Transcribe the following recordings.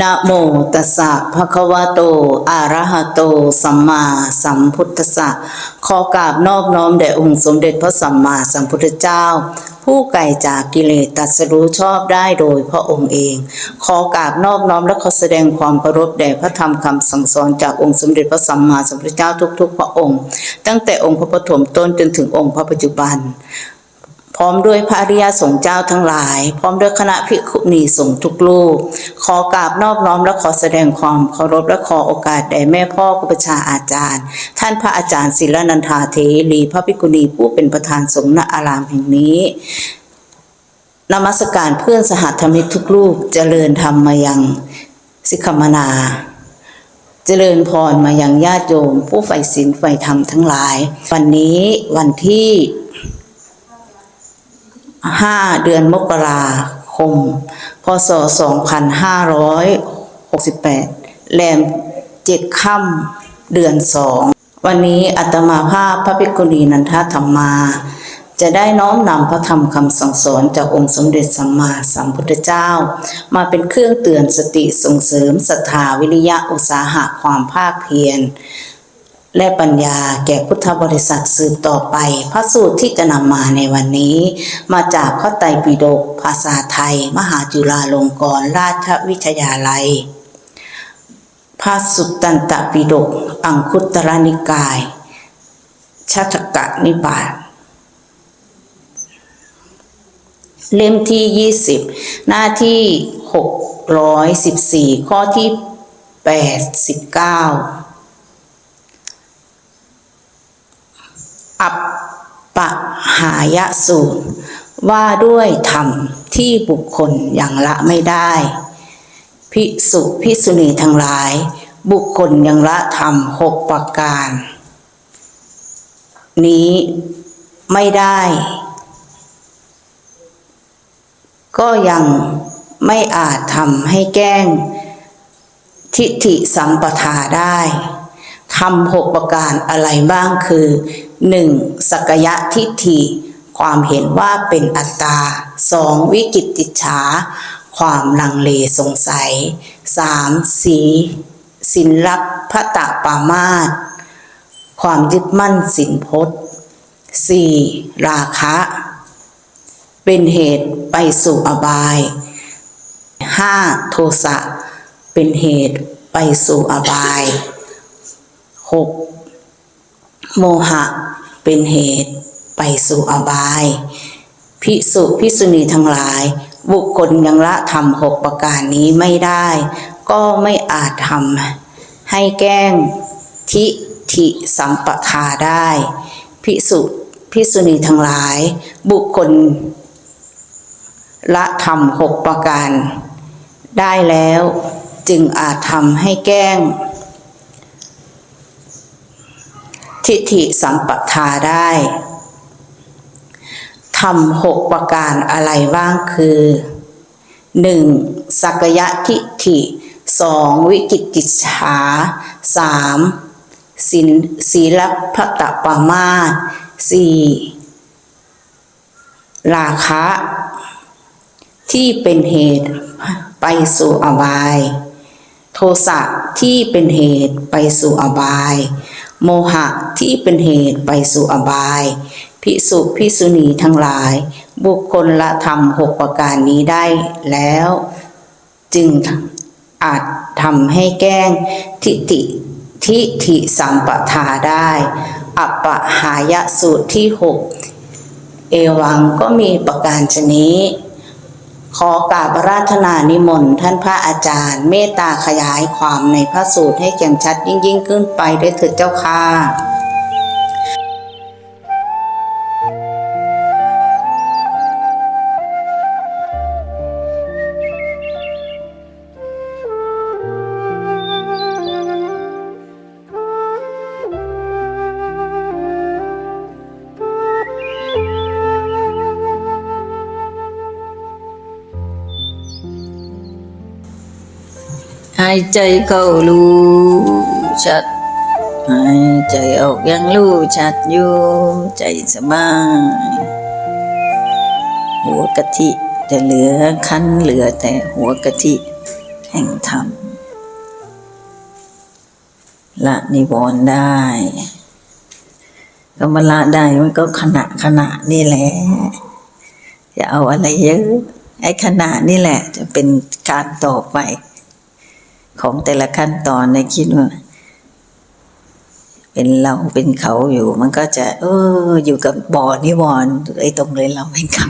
นะโมตัสสะภะคะวะโต อะระหะโต สัมมาสัมพุทธัสสะ ขอกราบนอบน้อมแด่องค์สมเด็จพระสัมมาสัมพุทธเจ้า ผู้ไกลจากกิเลสตรัสรู้ชอบได้โดยพระองค์เอง ขอกราบนอบน้อมและขอแสดงความเคารพแด่พระธรรมคำสั่งสอนจากองค์สมเด็จพระสัมมาสัมพุทธเจ้าทุกๆ พระองค์ ตั้งแต่องค์พระปฐมต้นจนถึงองค์พระปัจจุบัน พร้อมด้วยพระอริยสงฆ์เจ้าทั้งหลาย พร้อมด้วยคณะภิกขุณีสงฆ์ทุกรูปขอกราบนอบน้อมและขอแสดงความเคารพและขอโอกาสแด่แม่พ่อครูปชาอาจารย์ ท่านพระอาจารย์ศิลนันทาเทรีพระภิกขุณีผู้เป็นประธานสงฆ์ณอารามแห่งนี้นมัสการเพื่อนสหธรรมิกทุกรูปเจริญธรรมมายังสิกขมนาเจริญพรมายังญาติโยม ผู้ใฝ่ศีลใฝ่ธรรมทั้งหลาย วันนี้วันที่ ห้าเดือนมกราคม พศสองพันห้าร้อยหกสิบแปดแรมเจ็ดค่ำเดือนสอง วันนี้อัตมาภาพพระภิกุณีนันทธรรมา จะได้น้อมนำพระธรรมคำสั่งสอนจากองค์สมเด็จสัมมาสัมพุทธเจ้า มาเป็นเครื่องเตือนสติส่งเสริมศรัทธาวิริยะอุตสาหะความภาคเพียร และปัญญาแก่พุทธบริษัทสืบต่อไป พระสูตรที่จะนำมาในวันนี้ มาจากพระไตรปิฎกภาษาไทย มหาจุฬาลงกรณราชวิทยาลัย พระสุตตันตปิฎกอังคุตรนิกาย ชัตกะนิบาตเล่มที่ 20 หน้าที่ 614 ข้อที่ 89 อัปปะหายสูตร ว่าด้วยธรรมที่บุคคลอย่างละไม่ได้ ภิกษุภิกษุณีทั้งหลาย บุคคลยังละธรรมหกประการ นี้ไม่ได้ ก็ยังไม่อาจทำให้แก้ง ทิฏฐิสัมปทาได้ ทำหกประการอะไรบ้างคือหนึ่งสักยะทิฏฐิความเห็นว่าเป็นอัตตาสองวิกิตติฉาความลังเลสงสัยสามสีสินลับพระตะปามาตความยึดมั่นสินพจน์สี่ราคะ เป็นเหตุไปสู่อบายห้าโทสะเป็นเหตุไปสู่อบาย หกโมหะเป็นเหตุไปสู่อบาย พิสุพิสุณีทั้งหลาย บุคคลยังละทำหกประการนี้ไม่ได้ ก็ไม่อาจทำให้แก้งทิฐิสัมปทาได้ พิสุพิสุณีทั้งหลาย บุคคล ละทำหกประการ ได้แล้วจึงอาจทำให้แก้ง ทิฏฐิสัมปทาได้ทำหกประการอะไรบ้างคือหนึ่งสักยะทิฏฐิสองวิกิกิจฉาสามสินศีลพัตตปามาสสี่ราคะ ที่เป็นเหตุไปสู่อบาย โทสะที่เป็นเหตุไปสู่อบาย โมหะที่เป็นเหตุไปสู่อบาย พิสุพิสุณีทั้งหลาย บุคคลละธรรมหกประการนี้ได้แล้ว จึงอาจทำให้แกล้งทิฏฐิทิฏฐิสัมปทาได้ อัปปหายสูตรที่หกเอวังก็มีประการชนี้ ขอกราบราธนานิมนต์ท่านพระอาจารย์ เมตตาขยายความในพระสูตรให้แจ่มชัดยิ่งยิ่งขึ้นไปด้วยเถิดเจ้าค่ะายใจเข้ารู้ชัด หายใจออกยังรู้ชัดอยู่ใจสบาย หัวกะทิจะเหลือคั้นเหลือแต่หัวกะทิแห่งธรรมละนิวรณ์ได้ก็มาละได้มันก็ขณะขณะนี่แหละอย่าเอาอะไรเยอะไอ้ขณะนี่แหละ จะเป็นการต่อไป ของแต่ละขั้นตอนในคิดว่าเป็นเราเป็นเขาอยู่ มันก็จะ เออ อยู่กับบ่อนิวรณ์ไอ้ตรงเลยเราเป็นเขา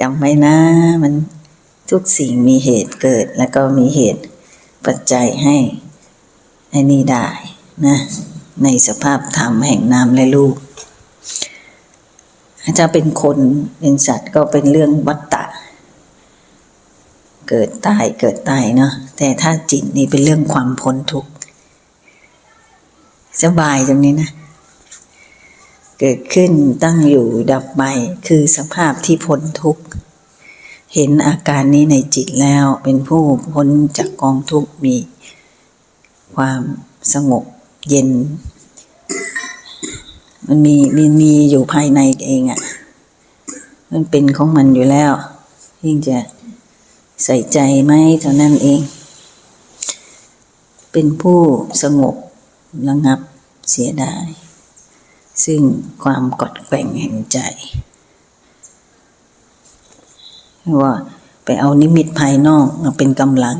จำไว้นะ มันทุกสิ่งมีเหตุเกิด แล้วก็มีเหตุปัจจัยให้ไอ้นี่ได้นะ ในสภาพธรรมแห่งนามและรูปถ้าเป็นคนเป็นสัตว์ก็เป็นเรื่องวัฏฏะ เกิดตายเกิดตายเนาะแต่ถ้าจิตนี่เป็นเรื่องความพ้นทุกข์สบายตรงนี้นะ เกิดขึ้นตั้งอยู่ดับไปคือสภาพที่พ้นทุกข์เห็นอาการนี้ในจิตแล้วเป็นผู้พ้นจากกองทุกข์มีความสงบเย็น มันมีมีมีอยู่ภายในเองอะ่ะ มันเป็นของมันอยู่แล้วยิ่งจะ ใส่ใจไหมเท่านั้นเอง เป็นผู้สงบระงับเสียดาย ซึ่งความกดแกว่งแห่งใจว่าไปเอานิมิตภายนอกมาเป็นกำลัง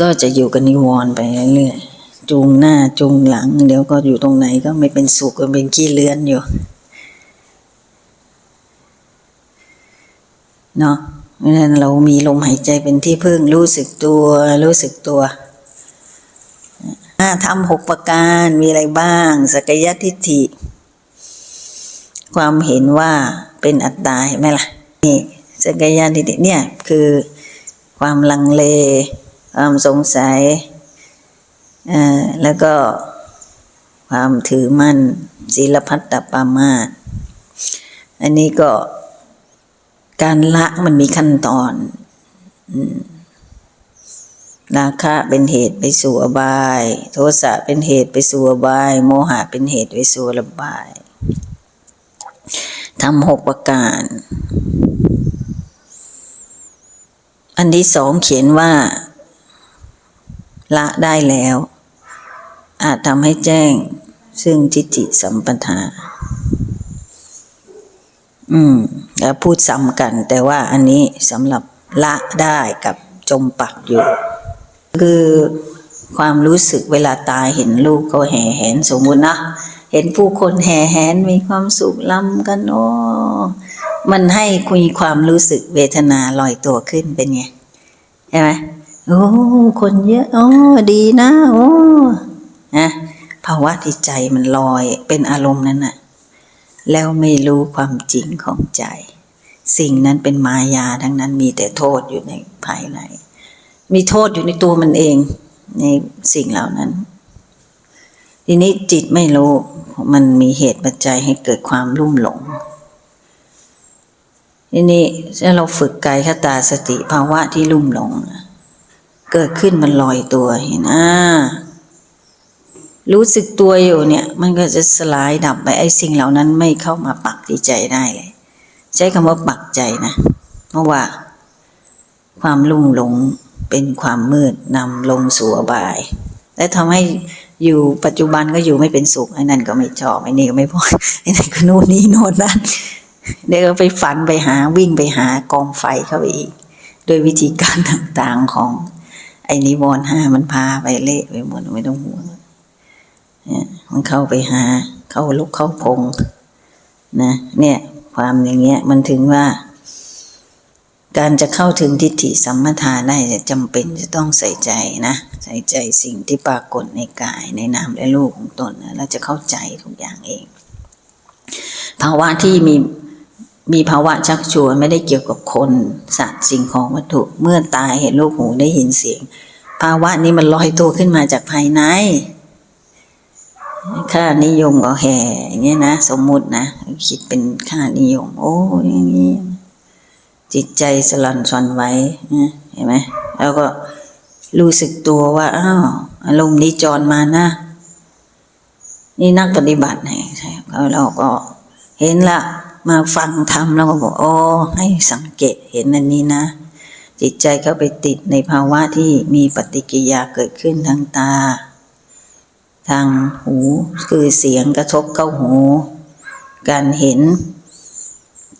ก็จะอยู่กับนิวรณ์ไปเรื่อยๆจูงหน้าจูงหลัง เดี๋ยวก็อยู่ตรงไหนก็ไม่เป็นสุขก็เป็นขี้เลื้อนอยู่ เนาะ เพราะฉะนั้นเรามีลมหายใจเป็นที่พึ่งรู้สึกตัวรู้สึกตัวทำหกประการมีอะไรบ้างสกยทิฏฐิ ความเห็นว่าเป็นอัตตาเห็นไหมล่ะนี่สกยทิฏฐิเนี่ยคือความลังเล ความสงสัยแล้วก็ความถือมั่นศีลพัตตปามาสอันนี้ก็ การละมันมีขั้นตอนราคะเป็นเหตุไปสู่อบาย โทสะเป็นเหตุไปสู่อบาย โมหะเป็นเหตุไปสู่ระบายทำหกประการ อันที่สองเขียนว่า ละได้แล้ว อาจทำให้แจ้ง ซึ่งทิฏฐิสัมปทา อืม พูดซ้ำกัน แต่ว่าอันนี้สำหรับละได้กับจมปักอยู่ คือความรู้สึกเวลาตายเห็นลูกเขาแห่แหนสมมุตินะ เห็นผู้คนแห่แหนมีความสุขลำกันโอ้มันให้คุยความรู้สึกเวทนาลอยตัวขึ้นเป็นไงใช่ไหมโอ้คนเยอะ โอ้ดีนะ โอ้นะภาวะที่ใจมันลอยเป็นอารมณ์นั้นน่ะ แล้วไม่รู้ความจริงของใจ สิ่งนั้นเป็นมายาทั้งนั้นมีแต่โทษอยู่ในภายใน มีโทษอยู่ในตัวมันเองในสิ่งเหล่านั้น ทีนี้จิตไม่รู้มันมีเหตุปัจจัยให้เกิดความรุ่มหลงทีนี้ถ้าเราฝึกกายคตาสติภาวะที่ลุ่มหลง เกิดขึ้นมันลอยตัวเห็นอ่า รู้สึกตัวอยู่เนี่ย มันก็จะสลายดับไปไอ้สิ่งเหล่านั้นไม่เข้ามาปักที่ใจได้เลย ใช้คำว่าปักใจนะ เพราะว่า ความลุ่มหลงเป็นความมืดนำลงสู่อบาย และทำให้อยู่ปัจจุบันก็อยู่ไม่เป็นสุขไอ้นั่นก็ไม่ชอบไอ้นี่ก็ไม่พอไอ้นั่นก็นู่นนี่โน่นนั่นเดี๋ยวก็ไปฝันไปหาวิ่งไปหากองไฟเข้าไปอีกโดยวิธีการต่างๆของไอ้นิวรณ์ห้ามันพาไปเละไปหมดไม่ต้องห่วง มันเข้าไปหา เข้าลุกเข้าพงนะ เนี่ย ความอย่างเงี้ย มันถึงว่า การจะเข้าถึงทิฏฐิสัมมาทาได้จะจำเป็นจะต้องใส่ใจนะใส่ใจสิ่งที่ปรากฏในกายในนามและรูปของตนนะแล้วจะเข้าใจทุกอย่างเอง ภาวะที่มีมีภาวะชักชวนไม่ได้เกี่ยวกับคนสัตว์สิ่งของวัตถุ เมื่อตายเห็นรูปหูได้ยินเสียง ภาวะนี้มันลอยตัวขึ้นมาจากภายใน ค่านิยมก็แห่อย่างเงี้ยนะสมมุตินะคิดเป็นค่านิยม โอ้อย่างนี้จิตใจสลันสอนไว้เห็นไหมแล้วก็รู้สึกตัวว่าอ้าวอารมณ์นี้จรมานะนี่นักปฏิบัติไงใช่เราก็เห็นละมาฟังธรรมแล้วก็บอกโอ๋อให้สังเกตเห็นอันนี้นะ จิตใจเข้าไปติดในภาวะที่มีปฏิกิยาเกิดขึ้นทางตา ทางหูคือเสียงกระทบเข้าหู การเห็น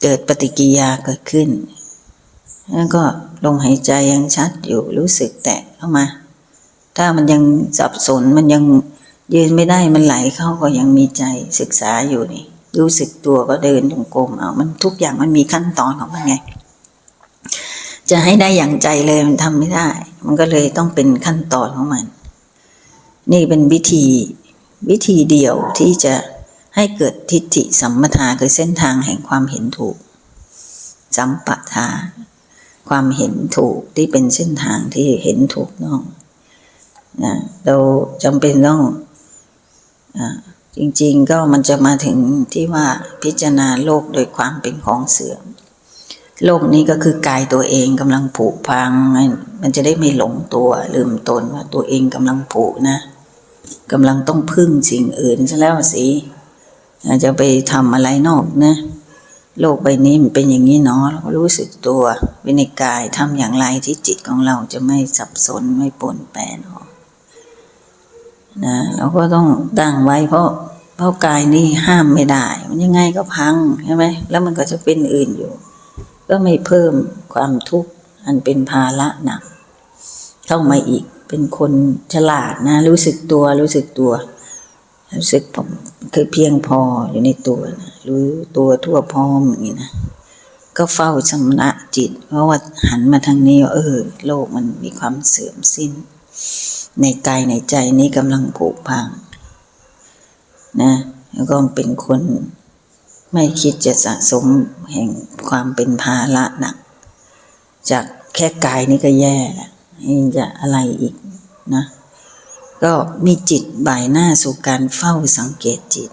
เกิดปฏิกิยาเกิดขึ้น แล้วก็ลมหายใจยังชัดอยู่รู้สึกแตะเข้ามา ถ้ามันยังสับสนมันยังยืนไม่ได้มันไหลเข้าก็ยังมีใจศึกษาอยู่นี่ รู้สึกตัวก็เดินจงกรมเอามันทุกอย่างมันมีขั้นตอนของมันไง จะให้ได้อย่างใจเลยมันทำไม่ได้ มันก็เลยต้องเป็นขั้นตอนของมัน นี่เป็นวิธีวิธีเดียวที่จะให้เกิดทิฏฐิสัมปทาคือเส้นทางแห่งความเห็นถูก สัมปทา ความเห็นถูกที่เป็นเส้นทางที่เห็นถูกต้องนะเราจำเป็นต้องอจริงๆก็มันจะมาถึงที่ว่าพิจารณาโลกโดยความเป็นของเสื่อม โลกนี้ก็คือกายตัวเองกำลังผุพัง มันจะได้ไม่หลงตัวลืมตนว่าตัวเองกำลังผุนะกำลังต้องพึ่งสิ่งอื่นซะแล้วสิอาจจะไปทำอะไรนอกนะ โลกใบนี้มันเป็นอย่างนี้เนาะเราก็รู้สึกตัววิในกายทำอย่างไรที่จิตของเราจะไม่สับสนไม่ปนแปรเนนะเราก็ต้องตั้งไว้เพราะเพราะกายนี่ห้ามไม่ได้ มันยังไงก็พังใช่ไหมแล้วมันก็จะเป็นอื่นอยู่ ก็ไม่เพิ่มความทุกข์อันเป็นภาระหนักเข้ามาอีกเป็นคนฉลาดนะ รู้สึกตัวรู้สึกตัว รู้สึกผมคือเพียงพออยู่ในตัวนะรู้ตัวทั่วพร้อมอย่างนี้นะก็เฝ้าชำระจิต เพราะว่าหันมาทางนี้ว่าเออ โลกมันมีความเสื่อมสิ้น ในกายในใจนี้กำลังผุพัง นะ แล้วก็เป็นคน ไม่คิดจะสะสมแห่งความเป็นภาระหนัก จากแค่กายนี่ก็แย่แล้วยังจะอะไรอีกนะ ก็มีจิตบ่ายหน้าสู่การเฝ้าสังเกตจิต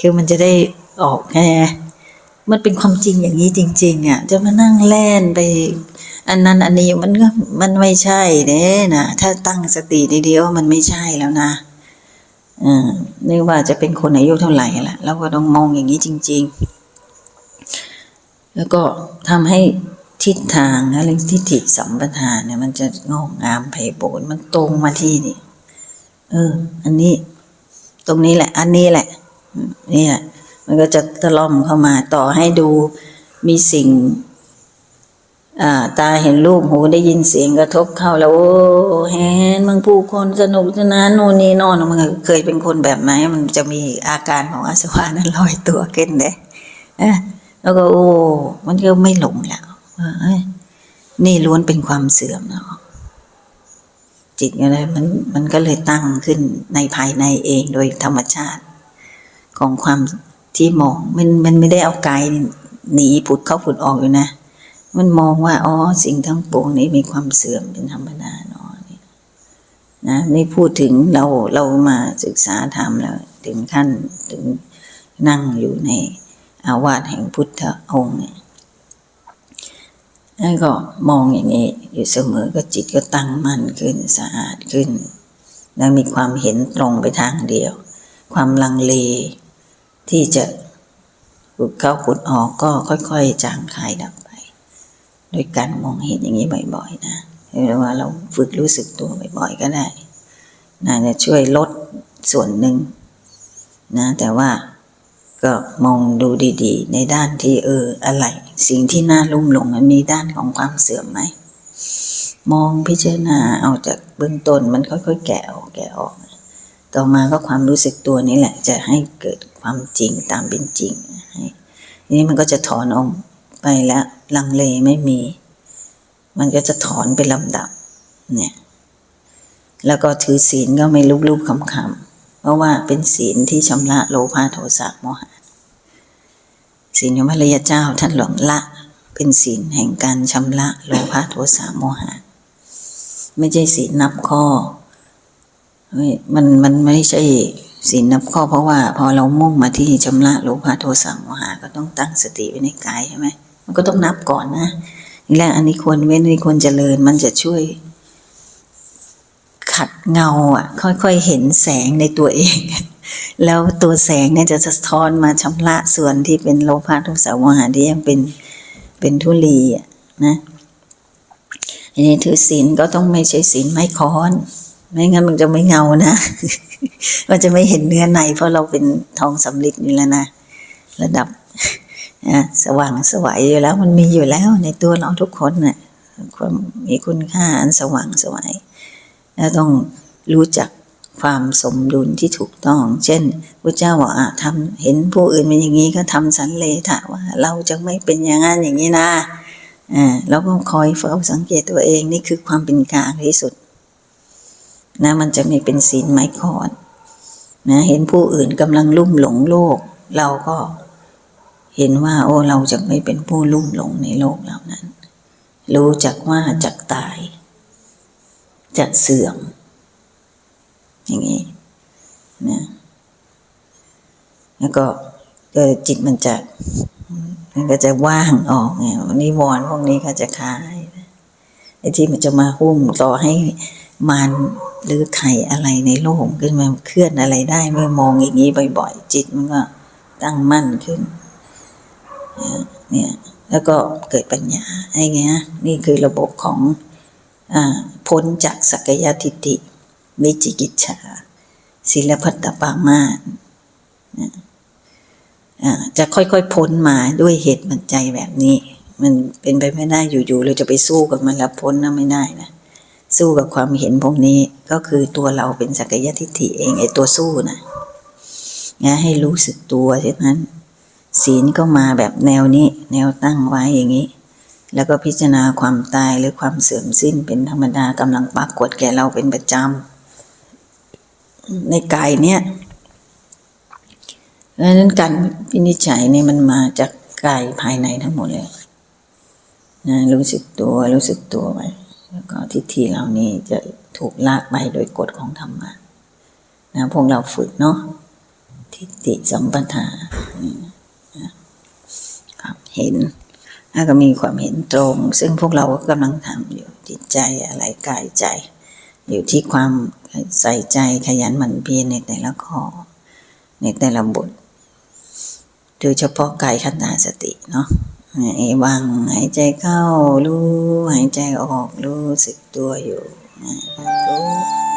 คือมันจะได้ออกแค่มันเป็นความจริงอย่างนี้จริง ๆ อะ จะมานั่งแล่นไป อันนั้นอันนี้มันก็มันไม่ใช่เด้นะถ้าตั้งสติดีๆว่ามันไม่ใช่แล้วนะ ไม่ว่าจะเป็นคนอายุเท่าไหร่ละเราก็ต้องมองอย่างนี้จริง ๆ แล้วก็ทำให้ทิศทางอะไรทิฏฐิสัมปทานเนี่ย มันจะงอกงามไพบูรณ์มันตรงมาที่นี่ เออ อันนี้ ตรงนี้แหละ อันนี้แหละนี่แหละมันก็จะตะล่อมเข้ามาต่อให้ดูมีสิ่ง ตาเห็นรูปหูได้ยินเสียงกระทบเข้าแล้วโอ้เห็นมึงผู้คนสนุกสนานโน่นนี่นอนมันเคยเป็นคนแบบไหนมันจะมีอาการของอาสวะนั้นลอยตัวขึ้นเด้เอะแล้วก็โอ้มันก็ไม่หลงแล้วนี่ล้วนเป็นความเสื่อมเนาะจิตอะไรมันมันก็เลยตั้งขึ้นในภายในเองโดยธรรมชาติของความที่มองมันมันไม่ได้เอากายหนีผุดเข้าผุดออกอยู่นะ มันมองว่าอ๋อสิ่งทั้งปวงนี้มีความเสื่อมเป็นธรรมดาเนาะนะนี่พูดถึงเราเรามาศึกษาธรรมแล้ว ถึงขั้นถึงนั่งอยู่ในอาวาสแห่งพุทธองค์เนี่ยนั่นก็มองอย่างนี้อยู่เสมอก็จิตก็ตั้งมั่นขึ้นสะอาดขึ้น แล้วมีความเห็นตรงไปทางเดียว ความลังเลที่จะขุดเข้าขุดออกก็ค่อยๆจางคลายดับไป โดยการมองเห็นอย่างนี้บ่อยๆนะหรือว่าเราฝึกรู้สึกตัวบ่อยๆก็ได้นะจะช่วยลดส่วนหนึ่งนะแต่ว่าก็มองดูดีๆ ในด้านที่เอออะไร สิ่งที่น่าลุ่มหลงมันมีด้านของความเสื่อมไหม มองพิจารณาเอาจากเบื้องต้นมันค่อยๆ แกะออกแกะออก ต่อมาก็ความรู้สึกตัวนี้แหละจะให้เกิดความจริงตามเป็นจริงให้นี้มันก็จะถอนออก ไปแล้วลังเลไม่มี มันก็จะถอนเป็นลำดับ เนี่ย แล้วก็ถือศีลก็ไม่ลุบๆคำๆเพราะว่าเป็นศีลที่ชำระโลภะโทสะโมหะศีลของพระริยเจ้าท่านหลวงละ เป็นศีลแห่งการชำระโลภะโทสะโมหะ ไม่ใช่ศีลนับข้อมันมันไม่ใช่ศีลนับข้อเพราะว่า พอเรามุ่งมาที่ชำระโลภะโทสะโมหะก็ต้องตั้งสติไว้ในกายใช่ไหม มันก็ต้องนับก่อนนะแรกอันนี้ควรเว้นอันนี้ควรเจริญ มันจะช่วย ขัดเงาอะ ค่อยๆเห็นแสงในตัวเอง แล้วตัวแสงเนี่ยจะสะท้อนมาชำระส่วนที่เป็นโลภะโทสะโมหะที่ยังเป็นเป็นทุลีอะนะอันนี้ถือศีลก็ต้องไม่ใช่ศีลไม้ค้อน ไม่งั้นมันจะไม่เงานะมันจะไม่เห็นเนื้อในเพราะเราเป็นทองสำลิดอยู่แล้วนะระดับ สว่างสวัยอยู่แล้วมันมีอยู่แล้วในตัวเราทุกคนน่ะความมีคุณค่าอันสว่างสวัยแล้วต้องรู้จักความสมดุลที่ถูกต้อง เช่นพระเจ้าบอกอะทำเห็นผู้อื่นเป็นอย่างนี้ก็ทำสันเลทะว่าเราจะไม่เป็นอย่างนั้นอย่างนี้นะอ่าแล้วก็คอยเฝ้าสังเกตตัวเองนี่คือความเป็นกลางที่สุดนะมันจะไม่เป็นศีลไม้คอนนะเห็นผู้อื่นกำลังลุ่มหลงโลก เราก็ เห็นว่าโอ้เราจะไม่เป็นผู้ลุ่มหลงในโลกเหล่านั้น รู้จักว่าจักตาย จะเสื่อม อย่างนี้นะแล้วก็จิตมันจะมันก็จะว่างออกไงนิวรณ์พวกนี้ก็จะคลายไอ้ที่มันจะมาหุ้มต่อให้มารหรือไข่อะไรในโลกขึ้นมาเคลื่อนอะไรได้เมื่อมองอย่างนี้บ่อย ๆ จิตมันก็ตั้งมั่นขึ้น เนี่ยแล้วก็เกิดปัญญาไอ้เงี้ยนี่คือระบบของอพ้นจากสักยทิฏฐิวิจิกิจฉาศิลพัตตปามาสนะอ่าจะค่อยๆพ้นมาด้วยเหตุปัจจัยแบบนี้ มันเป็นไปไม่ได้อยู่ๆเราจะไปสู้กับมันแล้วพ้นนะไม่ได้นะสู้กับความเห็นพวกนี้ก็คือตัวเราเป็นสักยทิฏฐิเองไอ้ตัวสู้นะนะให้รู้สึกตัวเช่นนั้น ศีลก็มาแบบแนวนี้ แนวตั้งไว้อย่างนี้ แล้วก็พิจารณาความตายหรือความเสื่อมสิ้นเป็นธรรมดากำลังปรากฏแก่เราเป็นประจำในกายเนี่ยเพราะฉะนั้นการวินิจฉัยนี่มันมาจากกายภายในทั้งหมดเลยนะรู้สึกตัวรู้สึกตัวไว้แล้วก็ทิฏฐิเหล่านี้จะถูกลากไปโดยกฎของธรรมะนะพวกเราฝึกเนาะทิฏฐิสัมปทาครับ เห็นแล้วก็มีความเห็นตรง ซึ่งพวกเราก็กำลังทำอยู่จิตใจอะไรกายใจ อยู่ที่ความใส่ใจขยันหมั่นเพียรในแต่ละข้อในแต่ละบทโดยเฉพาะกายขันธ์สติเนาะไอ้วางหายใจเข้ารู้หายใจออกรู้สึกตัวอยู่รู้